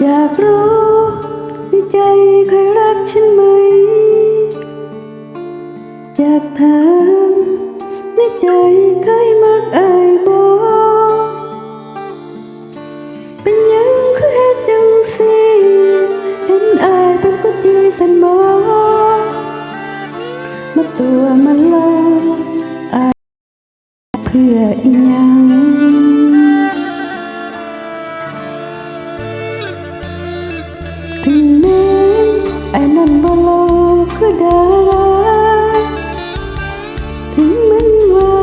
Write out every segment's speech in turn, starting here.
อยากรู้ในใจใครรักฉันไหม อยากถามในใจเคยมักอายบ่เป็นยังคือเฮ็ดจังสิเห็นอายเป็นกุจีสันบ่มาตัวมันลาอายเพื่ออีหยัง อคือดาถึงมันว่า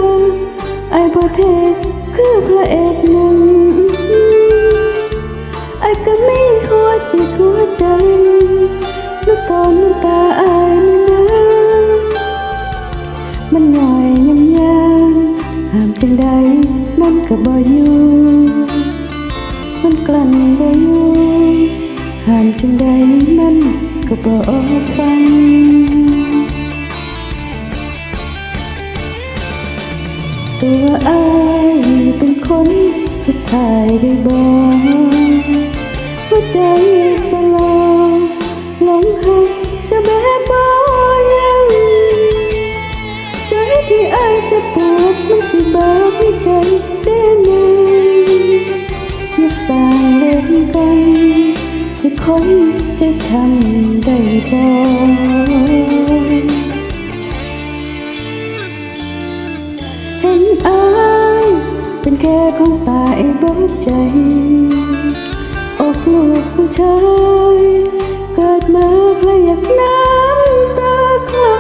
ไอ้บ่เทคือพระเอกหนังไอ้ก็ไมีหัวจิตหัวใจน้ำตอนน้ำตาไอ้นี่นะมันหน่อยยำยางห้ามจังใดมันก็บ่อยู่มันกลั่นบ่อยู่ห้ามจังใดมันก็บ่ฟัง ตัวอายเป็นคนสุดท้ายได้บอกหัวใจสลายหลงหักจะแบบบ่ยังใจที่อายจะปวดมันสิบาดในใจได้ไงอย่าสร้างเล่นกันให้คนใจช้ำได้บอก ค่ของตายบ่ใจอกลูกผู้ชาย เกิดมาใครอยากน้ำตาคลอ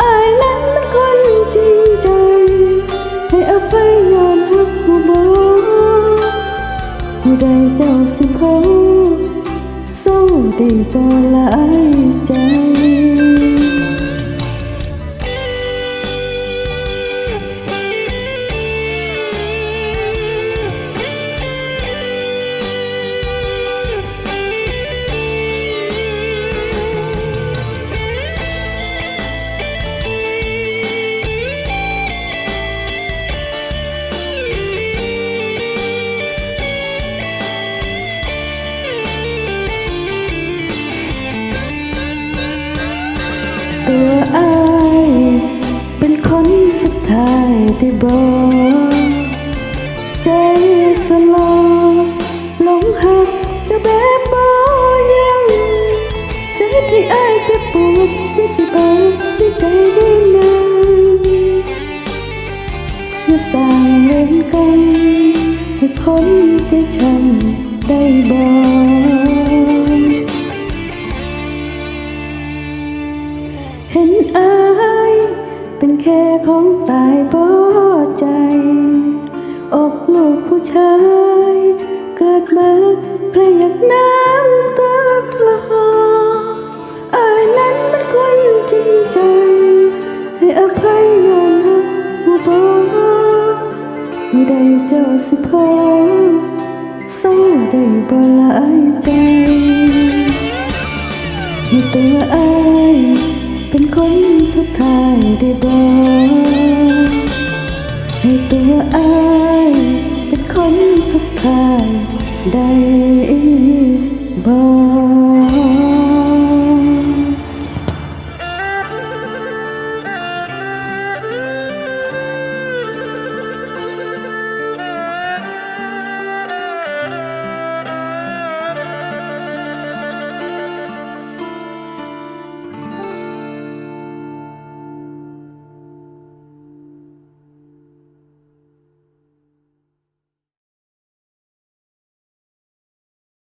อายนั้นมันคนจริงใจ ให้อภัยย้อนหักผู้บ่ผู้ใดเจ้าสิเพอเศร้าได้บ่หลายใจ สุดท้ายที่บอกใจสลายหลงหักจะแบบบอยังใจที่อายจะปวดไม่สิบาด้วยใจได้นานอย่าสางเล่นกันให้คนใจช้ำได้บอก ชาย เกิดมาใครอยากน้ำตาคลออายนั้นเป็นคนจริงใจ ให้อภัยย้อนหักผู้บ่ไม่ได้เจ้าสิพอเศร้าได้บ่หลายใจให้ตัวอายเป็นคนสุดท้ายได้บอกให้ตัวอาย อ้ายได้บอก